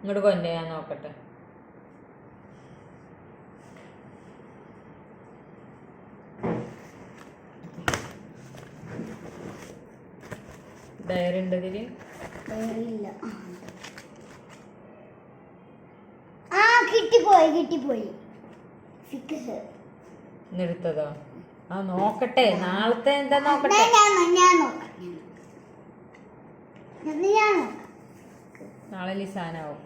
ഇങ്ങോട്ട് കൊണ്ടേ ഞാൻ നോക്കട്ടെ. ഡയറി ഉണ്ട് ഇതിൽ? ആ കിട്ടിപ്പോയി കിട്ടിപ്പോയി. ഫിക്സ് നിർത്തതോ ആ നോക്കട്ടെ. നാളത്തെ എന്താ നോക്കട്ടെ? ഞാൻ നോക്കാം ഞാൻ നോക്കാം. ഞാൻ നോക്കാം നാളെ ലിസാനാവും.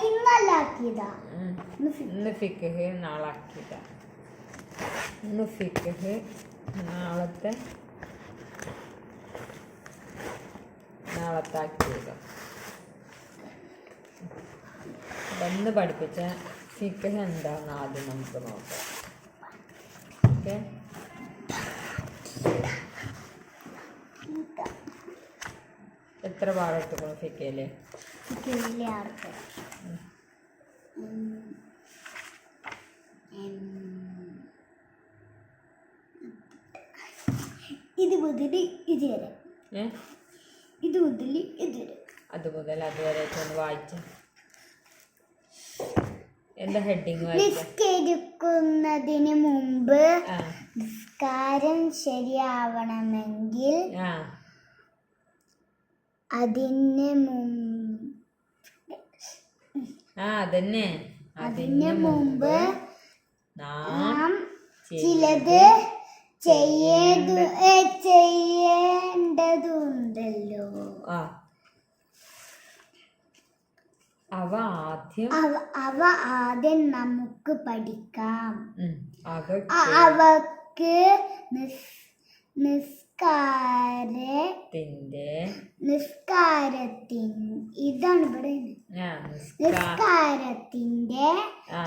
ഇന്നല്ല ഉം. ഇന്ന് ഫിക്കഹ് നാളെ അക്കീത ഇന്ന് ഫിക്കഹ് നാളത്തെ നാളത്തെ അക്കീത വന്ന് പഠിപ്പിച്ച ഫിക്കഹ് എന്താന്ന് ആദ്യം നമുക്ക് നോക്കാം. ഓക്കെ? എത്ര ഭാഗം എടുത്തുക്കണം ഫിക്കയിൽ ഇത് മുതൽ ഇത് വരെ. ഇത് മുതൽ ഇത് വരെ. അത് മുതൽ അതുവരെ ഒന്ന് വായിച്ച. എന്താ ഹെഡിങ് നിസ്കരിക്കുന്നതിന് മുമ്പ് നിസ്കാരം ശരിയാവണമെങ്കിൽ അതിന് ആ അതന്നെ. അതിന് മുമ്പ് നാം ചിലത് ചെയ്യേതു ചെയ്യേണ്ടതുണ്ടല്ലോ. ആ. അവ ആദ്യം അവ ആദ്യം നമുക്ക് പഠിക്കാം. അവക്ക് നിസ് നിസ്കാര ത്തിന്റെ നിസ്കാരത്തിന് ഇതാണ് ഇവിടെ ആ നിസ്കാരത്തിന്റെ ആ.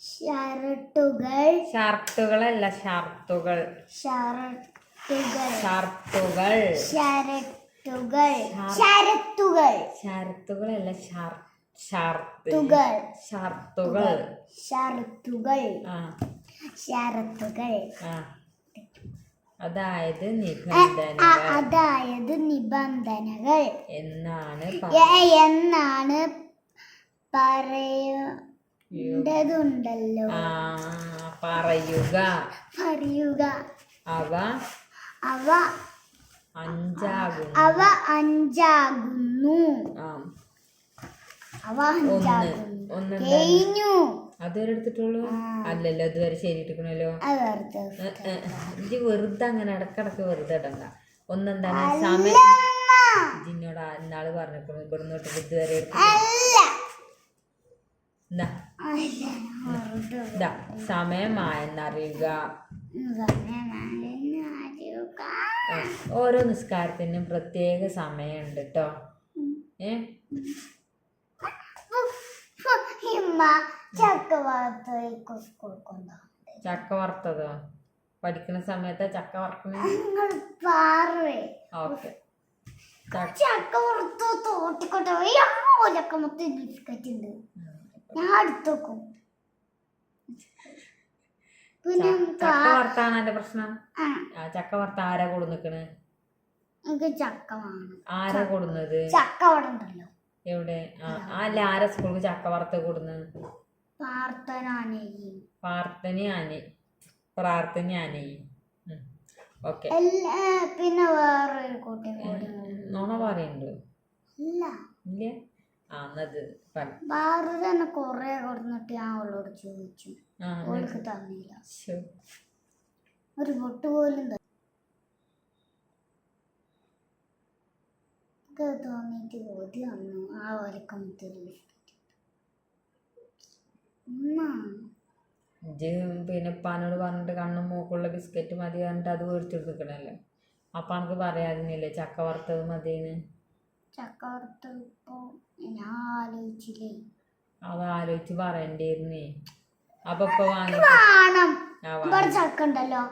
ഷർട്ടുകൾ ഷർട്ടുകളല്ല ഷർട്ടുകൾ. ഷർട്ടുകൾ ഷർട്ടുകൾ. ഷരട്ടുകൾ ഷർ- ഷരത്തുകൾ ഷർട്ടുകളല്ല ഷർട്ടുകൾ ഷർട്ട്. തുകൾ ഷർട്ടുകൾ ഷർത്തുകൾ ആ ഷരത്തുകൾ ആ അതായത് നിബന്ധനകൾ. അതായത് നിബന്ധനകൾ. എന്നാണ് എന്നാണ് പറയേണ്ടതുണ്ടല്ലോ. ആ പറയുക. പറയുക. അവ അവ അഞ്ചാകുന്നു. അവ അഞ്ചാകുന്നു. അവ അഞ്ചാകുന്നു. കഴിഞ്ഞു. അതുവരെ എടുത്തിട്ടുള്ളൂ അല്ലല്ലോ അതുവരെ ശരിയിട്ടിക്കണല്ലോ ഇജ്ജ് വെറുതെ അങ്ങനെ ഇടക്കിടക്ക് വെറുതെ ഇടണ്ട ഒന്നെന്താണ് സമയം. ഇജിന്നോട് ഇന്നാൾ പറഞ്ഞിരിക്കണു ഇവിടുന്ന് തൊട്ട് ഇതുവരെ ഇതാ സമയമായെന്നറിയുക ഓരോ നിസ്കാരത്തിനും പ്രത്യേക സമയമുണ്ട് കേട്ടോ ഏ ചക്കവാർത്തേക്ക് സ്കൂൾ കൊണ്ടുപോകും ചക്ക വറുത്തതോ? പഠിക്കുന്ന സമയത്ത് ചക്ക പാറേ ഓക്കെ. ചക്ക ചക്ക വറുത്ത് പോയി മൊത്തം ബിസ്ക്കറ്റ് ഉണ്ട്. ഞാൻ അടുത്ത് വെക്കും. പിന്നെ ചക്ക വറുത്താണ് എന്റെ പ്രശ്നം? ആ, ആ ചക്ക വറുത്ത ആരാ എനിക്ക് ചക്ക വേണം. ആരാ കൊടുന്നത് ചക്ക അവിടെ ഉണ്ടല്ലോ. എവിടെ? ആ അല്ല ആരാ സ്കൂൾക്ക് ചക്ക വറുത്ത് കൊടുന്നത് പ്രാർത്ഥനാനെയും. പ്രാർത്ഥന ആനി പ്രാർത്ഥന ആനി ഓക്കെ പിന്നെ വേറെ നോണ പറയുന്നുണ്ട്. ഇല്ല. ഇല്ല? ആ എന്നത് വേറെ തന്നെ കൊറേ കൊടുത്തിട്ട് ഞാൻ അവളോട് ചോദിച്ചു. അവൾക്ക് തന്നില്ല. ഒരു പൊട്ട് പോലും തോന്നിയിട്ട് കൊതി വന്നു. ആ ഉമ്മ ഇജ്ജ് പിന്നെ ഉപ്പാനോട് പറഞ്ഞിട്ട് കണ്ണും മൂക്കുള്ള ബിസ്ക്കറ്റ് മതി പറഞ്ഞിട്ട് അത് മേടിച്ചിട്ട് നിൽക്കണല്ലോ അപ്പം എനിക്ക് പറയാതിരുന്നില്ലേ ചക്ക വറുത്തത് മതിയെന്ന്? ചക്ക വറുത്തപ്പോ ഞാൻ ആലോചിച്ചില്ലേ. അത് ആലോചിച്ച് പറയണ്ടായിരുന്നേ. അപ്പൊ ഇപ്പൊ വാങ്ങി വാങ്ങി ചക്ക ഉണ്ടല്ലോ.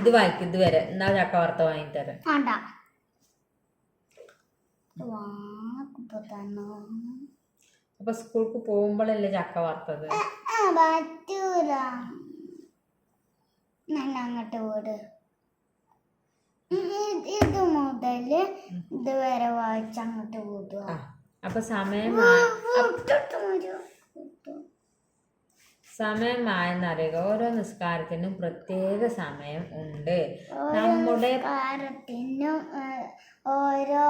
ഇത് വായിക്കും ഇത് വരെ. എന്നാ ചക്ക വറുത്ത തന്നെ അപ്പൊ സ്കൂൾക്ക് പോകുമ്പോഴല്ലേ ചക്ക വറുത്തത്? പറ്റൂല. നല്ല അങ്ങോട്ട് വീട്. ഇത് മുതൽ ഇതുവരെ വായിച്ച് അങ്ങോട്ട് വീടുക. അപ്പൊ സമയമായി സമയമായെന്നറിയുക ഓരോ നിസ്കാരത്തിനും പ്രത്യേക സമയം ഉണ്ട്. നമ്മുടെ ഓരോ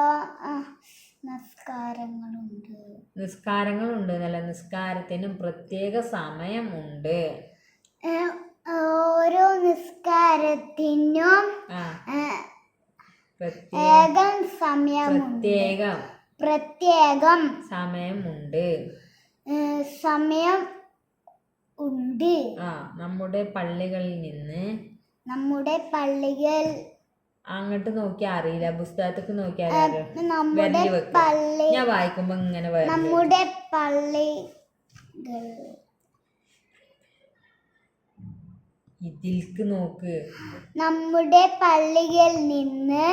നിസ്കാരങ്ങളുണ്ട് നിസ്കാരങ്ങളുണ്ട് നല്ല നിസ്കാരത്തിനും പ്രത്യേക സമയമുണ്ട് ഓരോ നിസ്കാരത്തിനും പ്രത്യേകം സമയം പ്രത്യേകം. പ്രത്യേകം. സമയമുണ്ട് സമയം ഉണ്ട്. ആ നമ്മുടെ പള്ളികളിൽ നിന്ന് നമ്മുടെ പള്ളികൾ അങ്ങോട്ട് നോക്കിയാൽ അറിയില്ല പുസ്തകത്തേക്ക് നോക്കിയാൽ ഞാൻ വായിക്കുമ്പോ ഇങ്ങനെ. നമ്മുടെ പള്ളികൾ ഇതിൽക്ക് നോക്ക്. നമ്മുടെ പള്ളിയിൽ നിന്ന്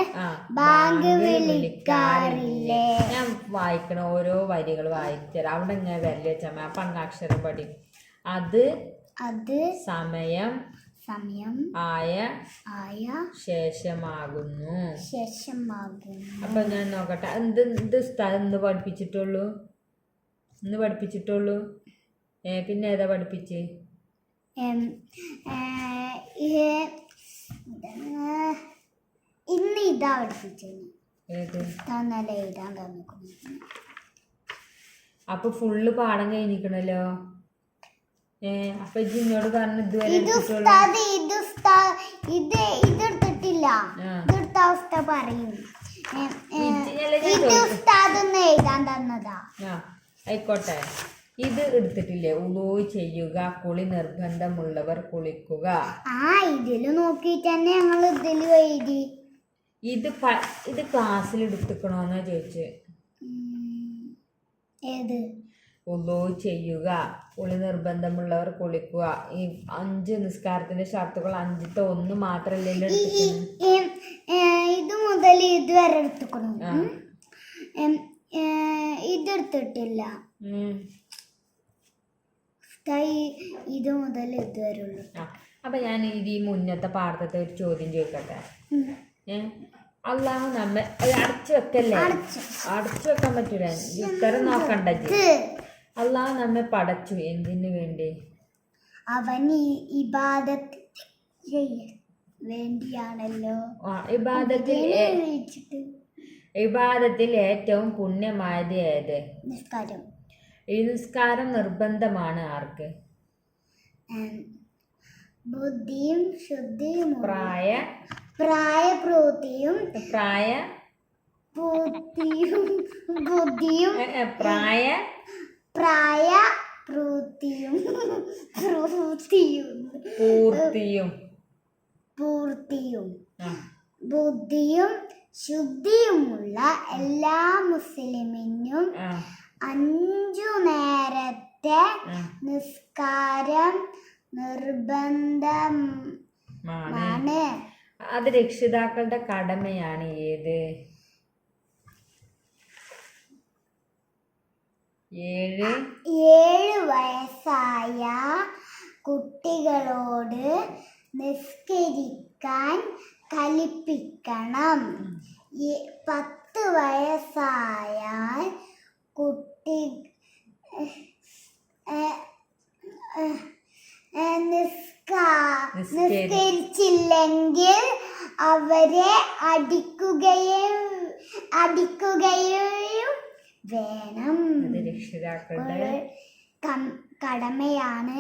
ബാങ്ക് വിളിക്കാറില്ലേ? ഞാൻ വായിക്കണ ഓരോ വരികൾ വായിച്ചുതരാം അവിടെ ഇങ്ങനെ വരൽ വെച്ചാൽ അപ്പൊ പഠിക്കും അക്ഷരം പഠി അത് അത് സമയം സമയം ആയ ആയ ശേഷമാകുന്നു. ശേഷമാകുന്നു. അപ്പൊ ഞാൻ നോക്കട്ടെ. എന്ത് എന്ത് സ്ഥലം ഇന്ന് പഠിപ്പിച്ചിട്ടുള്ളൂ? ഇന്ന് പഠിപ്പിച്ചിട്ടുള്ളൂ? ഏ പിന്നെ ഏതാ പഠിപ്പിച്ച്? ഇന്ന് ഇതാ പഠിപ്പിച്ചത് എഴുതാൻ തന്നിക്കുന്നു അപ്പൊ ഫുള്ള് പാഠം കഴിഞ്ഞിക്കണല്ലോ ഏ അപ്പൊ ഇജ്ജി എന്നോട് പറഞ്ഞു ഇതുവരെ ഇത് ഇതെടുത്തിട്ടില്ല. ഇതെടുത്ത അവസ്ഥ പറയും. എഴുതാൻ തന്നതാ. ആയിക്കോട്ടെ. ഇത് എടുത്തിട്ടില്ലേ? ഉളൂ ചെയ്യുക കുളി നിർബന്ധമുള്ളവർ കുളിക്കുക. ആ ഇതിൽ നോക്കിട്ട് തന്നെ ഞങ്ങൾ ഇതിൽ എഴുതി. ഇത് ഇത് ക്ലാസ്സിൽ എടുത്തിക്കണോന്നാ ചോദിച്ചത് ഏത്? ഉളൂ ചെയ്യുക. കുളി നിർബന്ധമുള്ളവർ കുളിക്കുക. ഈ അഞ്ച് നിസ്കാരത്തിന്റെ ഷർത്തുകൾ അഞ്ചത്തെ ഒന്ന് ഈ, ഇത് മുതൽ ഇതുവരെ എടുത്തുക്കണം ഇതെടുത്തിട്ടില്ല. ഇത് മുതൽ ഇതുവരെ ഉള്ളു. അപ്പൊ ഞാൻ ഇത് ഈ മുന്നത്തെ പാഠത്തെ ഒരു ചോദ്യം ചോദിക്കട്ടെ? ഉം. ഏ അള്ളാഹു നമ്മെ അടച്ചു വെക്കല്ലേ? അടച്ചു. വെക്കാൻ പറ്റൂല. ഉത്തരം നോക്കണ്ട അള്ളാഹു നമ്മെ പടച്ചു. എന്തിനു വേണ്ടി? അവൻ ഇബാദത്ത് വേണ്ടിയാണല്ലോ. ഇബാദത്തിൽ ഇബാദത്തിൽ ഏറ്റവും പുണ്യമായത് ഏത്? നിസ്കാരം. ഈ നിസ്കാരം നിർബന്ധമാണ് ആർക്ക്. ബുദ്ധിയും ശുദ്ധിയും പ്രായ? പ്രായപ്രൂത്തിയും പ്രായ? ബുദ്ധിയും ബുദ്ധിയും പ്രായ? പ്രായ പൂർത്തിയും. പൂർത്തിയും. ബുദ്ധിയും ശുദ്ധിയുമുള്ള എല്ലാ മുസ്ലിമിനും അഞ്ചു നേരത്തെ നിസ്കാരം നിർബന്ധമാണ് അത് രക്ഷിതാക്കളുടെ കടമയാണ് ഏത്? ഏഴ് ഏഴ് വയസ്സായ കുട്ടികളോട് നിസ്കരിക്കാൻ കലിപ്പിക്കണം. പത്ത് വയസ്സായാൽ കുട്ടി നിസ്കരിച്ചില്ലെങ്കിൽ അവരെ അടിക്കുകയും അടിക്കുകയും വേണം. അത് രക്ഷിതാക്കളുടെ കടമയാണ്.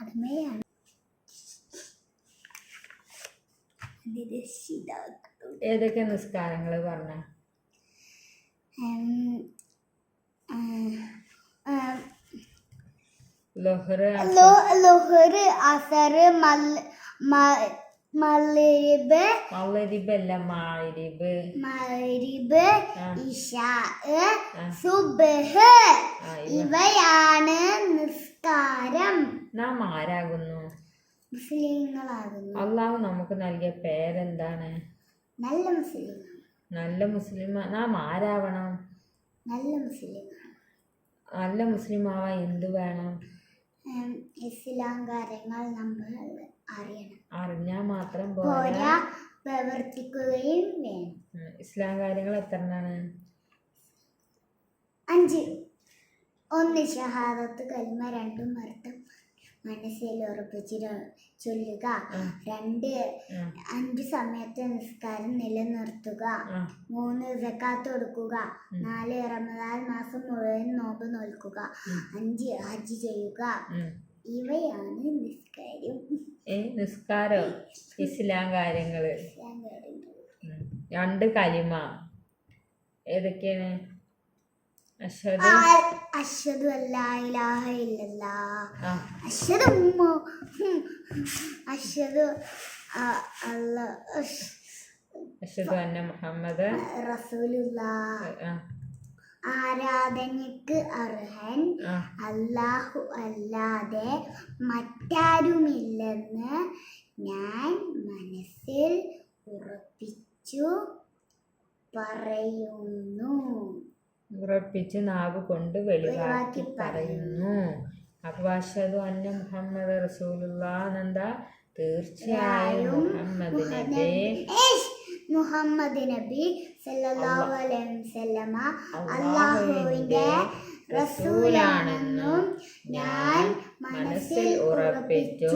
കടമയാണ്. ഏതൊക്കെ നിസ്കാരങ്ങൾ പറഞ്ഞ? ഉം, ഉം, അസറ് മൽ മ- മഗ്രിബ് അല്ല മാരിബ് മഗ്രിബ് ആ. ഇഷാ. സുബ്ഹ്. ഇവയാണ് നിസ്കാരം. നാം ആരാകുന്നു? മുസ്ലിങ്ങളാകുന്നു. അള്ളാഹു നമുക്ക് നൽകിയ പേരെന്താണ്? നല്ല മുസ്ലിം. നല്ല മുസ്ലിം നാം ആരാവണം? നല്ല മുസ്ലിം. നല്ല മുസ്ലിം ആവാൻ എന്ത് വേണം? ഇസ്ലാം കാര്യങ്ങൾ നമ്മൾ അറിയണം. അറിഞ്ഞാൽ മാത്രം പോരാ. പോരാ പ്രവർത്തിക്കുകയും വേണം. ഇസ്ലാം കാര്യങ്ങൾ എത്ര അഞ്ച്. ഒന്ന് ഷഹാദത്ത് കൽമ രണ്ടും അർത്ഥം മനസ്സിൽ ഉറപ്പിച്ച് ര- ചൊല്ലുക. രണ്ട് അഞ്ച് സമയത്ത് നിസ്കാരം നിലനിർത്തുക. മൂന്ന് സക്കാത്ത് കൊടുക്കുക. നാല് റമദാൻ മാസം മുഴുവൻ നോമ്പ് നോൽക്കുക. അഞ്ച് ഹജ്ജ് ചെയ്യുക. ഇവയാണ് നിസ്കാരം. ഏ നിസ്കാരം ഇസ്ലാം കാര്യങ്ങൾ രണ്ട് കലിമ. ഏതൊക്കെയാണ്? അഷദ് ആ- അഷ്ഹദു അല്ലാ ഇലാഹ ഇല്ലല്ലാ. ആ. അഷ്ഹദു മു- ഹും. അഷ്ഹദു അ- അല്ല അഷ്- അഷദു അന്ന മുഹമ്മദ്. റസൂലുള്ള. ആരാധനയ്ക്ക് അർഹൻ. അല്ലാഹു അല്ലാതെ മറ്റാരുമില്ലെന്ന് ഞാൻ മനസ്സിൽ ഉറപ്പിച്ചു പറയുന്നു. ഉറപ്പിച്ച് നാവ് കൊണ്ട് വെളിവാക്കി പറയുന്നു. അഷദു അന്ന മുഹമ്മദ് റസൂലുള്ളാന്നെന്താ തീർച്ചയായും മുഹമ്മദിനെ മുഹമ്മദ് നബി സല്ലല്ലാഹു അലൈഹി വസല്ലമ അല്ലാഹുവിന്റെ റസൂലാണെന്നും ഞാൻ മനസ്സിൽ ഉറപ്പിച്ചു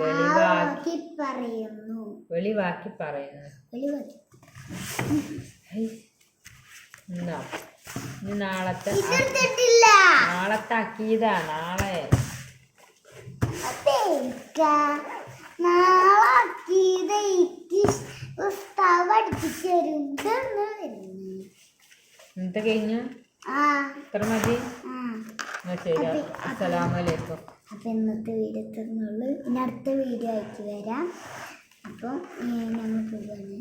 വെളിവാക്കി പറയുന്നു. വെളിവാക്കി പറയുന്നു. വെളിവാക്കി. ഹൈ. എന്നാ ഇനി നാളത്തെ നാളത്തെ അക്കീതാ നാളെ. നാളെ ഇത് തരും ഇന്നത്തെ കഴിഞ്ഞു? ആ. ഇത്ര മതി. ശരി അപ്പം ഇന്നത്തെ വീഡിയോ തന്നുള്ളൂ ഇനി അടുത്ത വീഡിയോ ആയിട്ട് വരാം. അപ്പം ഞങ്ങൾ പോവാണ്